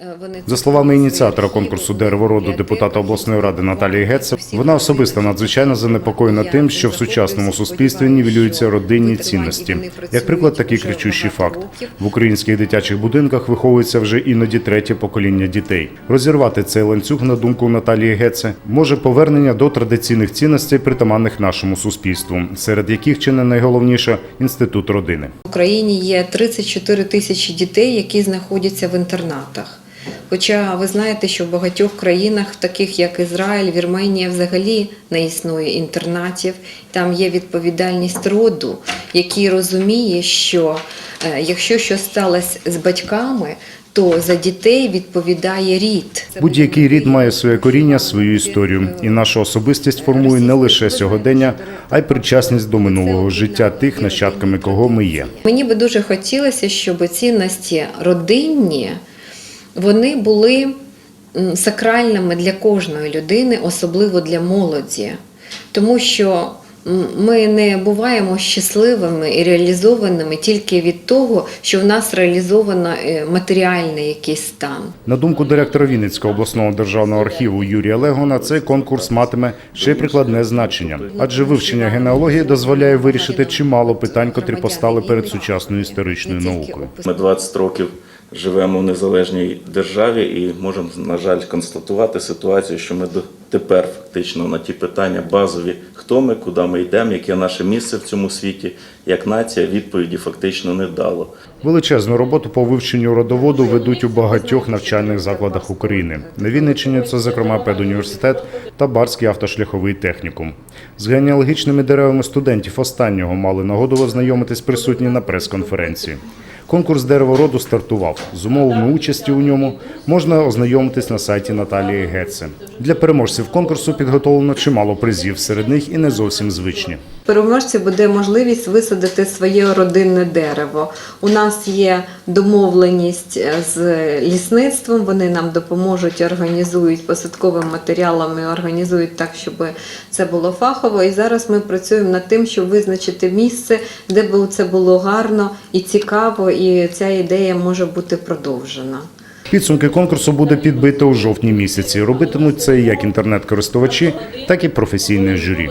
Е, Вони За словами ініціатора конкурсу дерево роду депутата обласної ради Наталії Гетце, вона особисто надзвичайно занепокоєна тим, що в сучасному суспільстві нівелюються родинні цінності. Як приклад, такий кричущий факт в українських дитячих будинках виховується вже іноді третє покоління дітей. Розірвати цей ланцюг, на думку Наталії Гетце, може повернення до традиційних цінностей, притаманних нашому суспільству, серед яких чи не найголовніше інститут родини. В Україні є 34 тисячі дітей, які знаходяться в інтернатах. Хоча ви знаєте, що в багатьох країнах, таких як Ізраїль, Вірменія, взагалі не існує інтернатів. Там є відповідальність роду, який розуміє, що е, якщо щось сталося з батьками, то за дітей відповідає рід. Будь-який рід має своє коріння, свою історію, і наша особистість формує не лише сьогодення, а й причасність до минулого життя тих, нащадками кого ми є. Мені би дуже хотілося, щоб цінності родинні вони були сакральними для кожної людини, особливо для молоді. Тому що ми не буваємо щасливими і реалізованими тільки від того, що в нас реалізовано е, матеріальний якийсь стан. На думку директора Вінницького обласного державного архіву Юрія Легона, цей конкурс матиме ще й прикладне значення, адже вивчення генеалогії дозволяє вирішити чимало питань, котрі постали перед сучасною історичною наукою. Ми 20 років живемо в незалежній державі і можемо, на жаль, констатувати ситуацію, що ми тепер фактично на ті питання базові, хто ми, куди ми йдемо, яке наше місце в цьому світі, як нація, відповіді фактично не дало. Величезну роботу по вивченню родоводу ведуть у багатьох навчальних закладах України. На Вінниччині це, зокрема, педуніверситет та Барський автошляховий технікум. З генеалогічними деревами студентів останнього мали нагоду ознайомитись присутні на прес-конференції. Конкурс дерево роду стартував. З умовами участі у ньому можна ознайомитись на сайті Наталії Гетце. Для переможців конкурсу підготовлено чимало призів, серед них і не зовсім звичні. Переможці буде можливість висадити своє родинне дерево. У нас є домовленість е, з лісництвом. Вони нам допоможуть, організують посадковим матеріалами, організують так, щоб це було фахово. І зараз ми працюємо над тим, щоб визначити місце, де б це було гарно і цікаво, і ця ідея може бути продовжена. Підсумки конкурсу буде підбито у жовтні місяці. Робитимуть це як інтернет-користувачі, так і професійне журі.